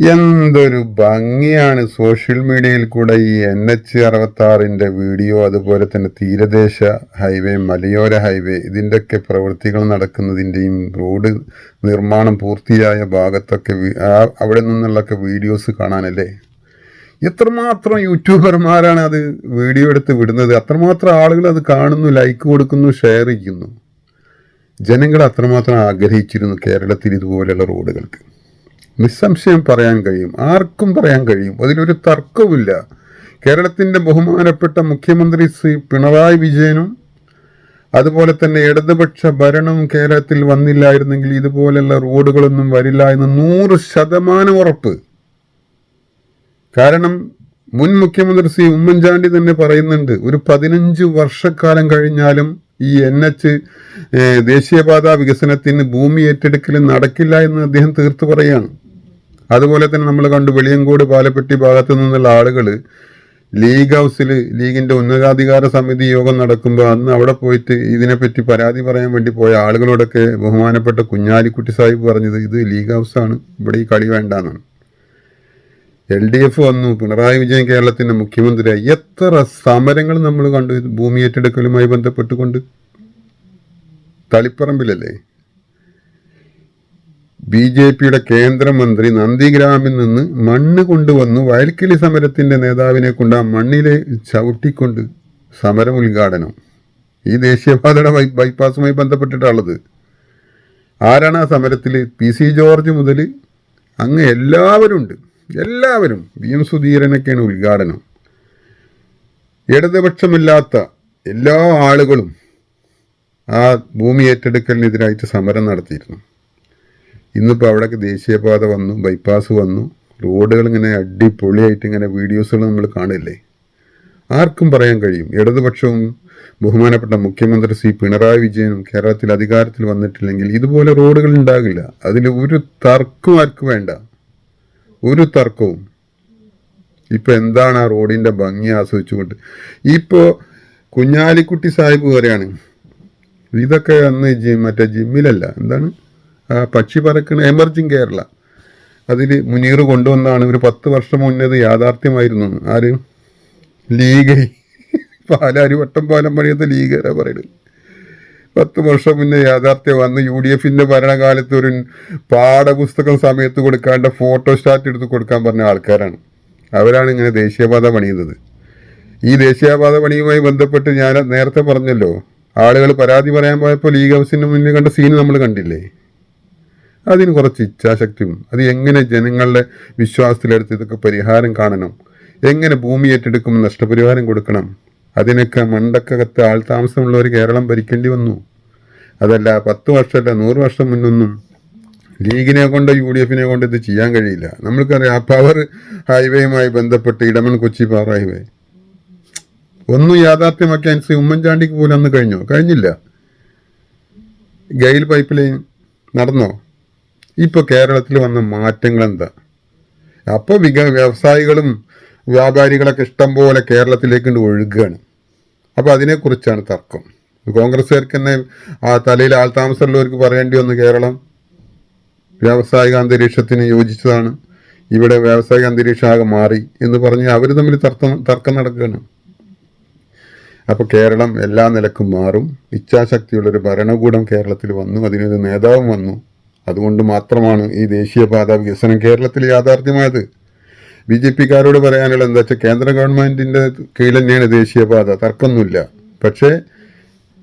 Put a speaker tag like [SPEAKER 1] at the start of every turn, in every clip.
[SPEAKER 1] എന്തൊരു ഭംഗിയാണ് സോഷ്യൽ മീഡിയയിൽ കൂടെ ഈ എൻ എച്ച് അറുപത്തി ആറിന്റെ വീഡിയോ അതുപോലെ തന്നെ തീരദേശ ഹൈവേ മലയോര ഹൈവേ ഇതിന്റെയൊക്കെ പ്രവൃത്തികൾ നടക്കുന്നതിന്റെയും റോഡ് നിർമ്മാണം പൂർത്തിയായ ഭാഗത്തൊക്കെ അവിടെ നിന്നുള്ളൊക്കെ വീഡിയോസ് കാണാനല്ലേ? എത്രമാത്രം യൂട്യൂബർമാരാണ് അത് വീഡിയോ എടുത്ത് വിടുന്നത്. അത്രമാത്രം ആളുകൾ അത് കാണുന്നു ലൈക്ക് കൊടുക്കുന്നു ഷെയർ ചെയ്യുന്നു. ജനങ്ങൾ അത്രമാത്രം ആഗ്രഹിച്ചിരുന്നു കേരളത്തിൽ ഇതുപോലെയുള്ള റോഡുകൾക്ക്. നിസ്സംശയം പറയാൻ കഴിയും. ആർക്കും പറയാൻ കഴിയും. അതിലൊരു തർക്കവുമില്ല. കേരളത്തിന്റെ ബഹുമാനപ്പെട്ട മുഖ്യമന്ത്രി ശ്രീ പിണറായി വിജയനും അതുപോലെ തന്നെ ഇടതുപക്ഷ ഭരണം കേരളത്തിൽ വന്നില്ലായിരുന്നെങ്കിൽ ഇതുപോലെയുള്ള റോഡുകളൊന്നും വരില്ല എന്ന് നൂറ് ശതമാനം ഉറപ്പ്. കാരണം മുൻ മുഖ്യമന്ത്രി ശ്രീ ഉമ്മൻചാണ്ടി തന്നെ പറയുന്നുണ്ട് ഒരു പതിനഞ്ച് വർഷക്കാലം കഴിഞ്ഞാലും ഈ എൻ എച്ച് ദേശീയപാത വികസനത്തിന് ഭൂമി ഏറ്റെടുക്കൽ നടക്കില്ല എന്ന് അദ്ദേഹം തീർത്തു പറയാണ് അതുപോലെ തന്നെ നമ്മൾ കണ്ടു വെളിയങ്കോട് പാലപ്പെട്ടി ഭാഗത്തു നിന്നുള്ള ആളുകൾ ലീഗ് ഹൗസിൽ ലീഗിന്റെ ഉന്നതാധികാര സമിതി യോഗം നടക്കുമ്പോൾ അന്ന് അവിടെ പോയിട്ട് ഇതിനെപ്പറ്റി പരാതി പറയാൻ വേണ്ടി പോയ ആളുകളോടൊക്കെ ബഹുമാനപ്പെട്ട കുഞ്ഞാലിക്കുട്ടി സാഹിബ് പറഞ്ഞത് ഇത് ലീഗ് ഹൗസാണ് ഇവിടെ ഈ കളി വേണ്ടാന്നാണ്. എൽ ഡി എഫ് വന്നു പിണറായി വിജയൻ കേരളത്തിന്റെ മുഖ്യമന്ത്രിയായി. എത്ര സമരങ്ങൾ നമ്മൾ കണ്ടു ഭൂമി ഏറ്റെടുക്കലുമായി ബന്ധപ്പെട്ടുകൊണ്ട്. തളിപ്പറമ്പിലല്ലേ? ബി ജെ പിയുടെ കേന്ദ്രമന്ത്രി നന്ദിഗ്രാമിൽ നിന്ന് മണ്ണ് കൊണ്ടുവന്ന് വയൽക്കിളി സമരത്തിന്റെ നേതാവിനെ കൊണ്ട് ആ മണ്ണിലെ ചവിട്ടിക്കൊണ്ട് സമരം ഉദ്ഘാടനം. ഈ ദേശീയപാതയുടെ ബൈ ബൈപ്പാസുമായി ബന്ധപ്പെട്ടിട്ടുള്ളത് ആരാണ് ആ സമരത്തിൽ പി സി ജോർജ് മുതൽ അങ്ങ് എല്ലാവരും ഉണ്ട്. എല്ലാവരും. വി എം സുധീരനൊക്കെയാണ് ഉദ്ഘാടനം. ഇടതുപക്ഷമില്ലാത്ത എല്ലാ ആളുകളും ആ ഭൂമി ഏറ്റെടുക്കലിനെതിരായിട്ട് സമരം നടത്തിയിരുന്നു. ഇന്നിപ്പോൾ അവിടെയൊക്കെ ദേശീയപാത വന്നു ബൈപ്പാസ് വന്നു. റോഡുകൾ ഇങ്ങനെ അടിപൊളിയായിട്ട് ഇങ്ങനെ വീഡിയോസുകൾ നമ്മൾ കാണില്ലേ? ആർക്കും പറയാൻ കഴിയും. ഇടതുപക്ഷവും ബഹുമാനപ്പെട്ട മുഖ്യമന്ത്രി സി പിണറായി വിജയനും കേരളത്തിൽ അധികാരത്തിൽ വന്നിട്ടില്ലെങ്കിൽ ഇതുപോലെ റോഡുകൾ ഉണ്ടാകില്ല. അതിൽ ഒരു തർക്കവും ആർക്കും വേണ്ട. ഒരു തർക്കവും. ഇപ്പോൾ എന്താണ് ആ റോഡിന്റെ ഭംഗി ആസ്വദിച്ചുകൊണ്ട്? ഇപ്പോൾ കുഞ്ഞാലിക്കുട്ടി സാഹിബ് വരെയാണ് ഇതൊക്കെ അന്ന് ജിം മറ്റേ ജിമ്മിലല്ല. എന്താണ്? പക്ഷി പറക്കുന്ന എമർജിങ് കേരള അതിൽ മുനീർ കൊണ്ടുവന്നാണ്. ഒരു പത്ത് വർഷം മുന്നേ അത് യാഥാർത്ഥ്യമായിരുന്നു. ആര്? ലീഗ്. പാലാരി വട്ടം പാലം പണിയത്തെ ലീഗരാ പറയുന്നത് പത്ത് വർഷം മുന്നേ യാഥാർത്ഥ്യം വന്ന് യു ഡി എഫിന്റെ ഭരണകാലത്ത് ഒരു പാഠപുസ്തകം സമയത്ത് കൊടുക്കാണ്ട് ഫോട്ടോ സ്റ്റാറ്റ് എടുത്ത് കൊടുക്കാൻ പറഞ്ഞ ആൾക്കാരാണ്. അവരാണ് ഇങ്ങനെ ദേശീയപാത പണിയുന്നത്. ഈ ദേശീയപാത പണിയുമായി ബന്ധപ്പെട്ട് ഞാൻ നേരത്തെ പറഞ്ഞല്ലോ. ആളുകൾ പരാതി പറയാൻ പോയപ്പോൾ ലീഗ് ഹൗസിന് മുന്നിൽ കണ്ട സീന് നമ്മൾ കണ്ടില്ലേ? അതിന് കുറച്ച് ഇച്ഛാശക്തിയും അത് എങ്ങനെ ജനങ്ങളുടെ വിശ്വാസത്തിലെടുത്ത് ഇതൊക്കെ പരിഹാരം കാണണം എങ്ങനെ ഭൂമി ഏറ്റെടുക്കും നഷ്ടപരിഹാരം കൊടുക്കണം അതിനൊക്കെ മണ്ടക്കകത്ത് ആൾതാമസമുള്ളവർ കേരളം ഭരിക്കേണ്ടി വന്നു. അതല്ല പത്ത് വർഷമല്ല നൂറ് വർഷം മുന്നൊന്നും ലീഗിനെ കൊണ്ട് യു ഡി എഫിനെ കൊണ്ട് ഇത് ചെയ്യാൻ കഴിയില്ല. നമ്മൾക്കറിയാം ആ പവർ ഹൈവേയുമായി ബന്ധപ്പെട്ട് ഇടമൺ കൊച്ചി പവർ ഹൈവേ. ഒന്നും യാഥാർത്ഥ്യമാക്കിയാൻ ശ്രീ ഉമ്മൻചാണ്ടിക്ക് പോലും അന്ന് കഴിഞ്ഞോ? കഴിഞ്ഞില്ല. ഗെയിൽ പൈപ്പ് ലൈൻ നടന്നോ? ഇപ്പൊ കേരളത്തിൽ വന്ന മാറ്റങ്ങൾ എന്താ അപ്പോൾ വിക വ്യവസായികളും വ്യാപാരികളൊക്കെ ഇഷ്ടം പോലെ കേരളത്തിലേക്ക് ഒഴുകുകയാണ് അപ്പോൾ അതിനെക്കുറിച്ചാണ് തർക്കം. കോൺഗ്രസ്സുകാർക്ക് തന്നെ ആ തലയിൽ ആൾതാമസമുള്ളവർക്ക് പറയേണ്ടി വന്നു കേരളം. വ്യാവസായിക അന്തരീക്ഷത്തിന് യോജിച്ചതാണ്. ഇവിടെ വ്യാവസായിക അന്തരീക്ഷം ആകെ മാറി എന്ന് പറഞ്ഞ് അവർ തമ്മിൽ തർക്കം തർക്കം നടക്കുകയാണ്. അപ്പോൾ കേരളം എല്ലാ നിലക്കും മാറും. ഇച്ഛാശക്തിയുള്ളൊരു ഭരണകൂടം കേരളത്തിൽ വന്നു. അതിനൊരു നേതാവും വന്നു. അതുകൊണ്ട് മാത്രമാണ് ഈ ദേശീയപാത വികസനം കേരളത്തിൽ യാഥാർത്ഥ്യമായത്. ബി ജെ പിക്കാരോട് പറയാനുള്ള എന്താ വെച്ചാൽ കേന്ദ്ര ഗവൺമെന്റിന്റെ കീഴിൽ തന്നെയാണ് ദേശീയപാത തർക്കമൊന്നുമില്ല. പക്ഷേ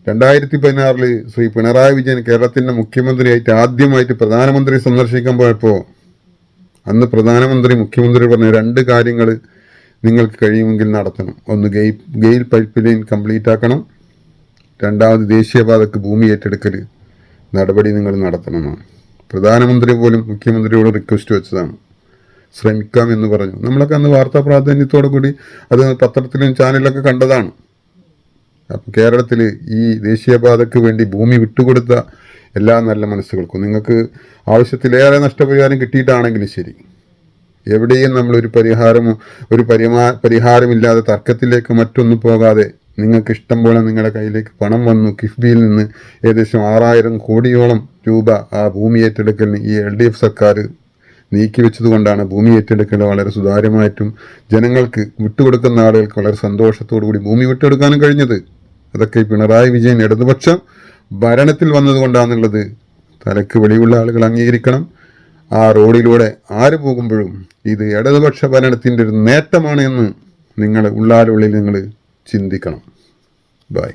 [SPEAKER 1] രണ്ടായിരത്തി പതിനാറിൽ ശ്രീ പിണറായി വിജയൻ കേരളത്തിന്റെ മുഖ്യമന്ത്രിയായിട്ട് ആദ്യമായിട്ട് പ്രധാനമന്ത്രി സന്ദർശിക്കാൻ പോയപ്പോൾ അന്ന് പ്രധാനമന്ത്രി മുഖ്യമന്ത്രി പറഞ്ഞ രണ്ട് കാര്യങ്ങൾ നിങ്ങൾക്ക് കഴിയുമെങ്കിൽ നടത്തണം. ഒന്ന് GAIL GAIL pipe line complete ആക്കണം. രണ്ടാമത് ദേശീയപാതക്ക് ഭൂമി ഏറ്റെടുക്കൽ നടപടി നിങ്ങൾ നടത്തണമെന്നാണ് പ്രധാനമന്ത്രി പോലും മുഖ്യമന്ത്രിയോട് റിക്വസ്റ്റ് വെച്ചതാണ്. ശ്രമിക്കാം എന്ന് പറഞ്ഞു. നമ്മളൊക്കെ അന്ന് വാർത്താ പ്രാധാന്യത്തോടു കൂടി അത് പത്രത്തിലും ചാനലിലൊക്കെ കണ്ടതാണ്. അപ്പം കേരളത്തിൽ ഈ ദേശീയപാതയ്ക്ക് വേണ്ടി ഭൂമി വിട്ടുകൊടുത്ത എല്ലാ നല്ല മനസ്സുകൾക്കും നിങ്ങൾക്ക് ആവശ്യത്തിലേറെ നഷ്ടപരിഹാരം കിട്ടിയിട്ടാണെങ്കിലും ശരി. എവിടെയും നമ്മളൊരു പരിഹാരമോ ഒരു പരിമാ പരിഹാരമില്ലാതെ തർക്കത്തിലേക്ക് മറ്റൊന്നും പോകാതെ നിങ്ങൾക്ക് ഇഷ്ടം പോലെ നിങ്ങളുടെ കയ്യിലേക്ക് പണം വന്നു കിഫ്ബിയിൽ നിന്ന് ഏകദേശം ആറായിരം കോടിയോളം രൂപ ആ ഭൂമി ഏറ്റെടുക്കലിന് ഈ എൽ ഡി എഫ് സർക്കാർ നീക്കി വെച്ചതുകൊണ്ടാണ് ഭൂമി ഏറ്റെടുക്കൽ വളരെ സുതാര്യമായിട്ടും ജനങ്ങൾക്ക് വിട്ടുകൊടുക്കുന്ന ആളുകൾക്ക് വളരെ സന്തോഷത്തോടു കൂടി ഭൂമി വിട്ടെടുക്കാനും കഴിഞ്ഞത്. അതൊക്കെ പിണറായി വിജയൻ ഇടതുപക്ഷം ഭരണത്തിൽ വന്നതുകൊണ്ടാണെന്നുള്ളത് തലക്ക് വെളിയുള്ള ആളുകൾ അംഗീകരിക്കണം. ആ റോഡിലൂടെ ആര് പോകുമ്പോഴും ഇത് ഇടതുപക്ഷ ഭരണത്തിന്റെ ഒരു നേട്ടമാണ് എന്ന് നിങ്ങൾ ഉള്ളാലുള്ളിൽ നിങ്ങൾ ചിന്തിക്കണം. ബൈ.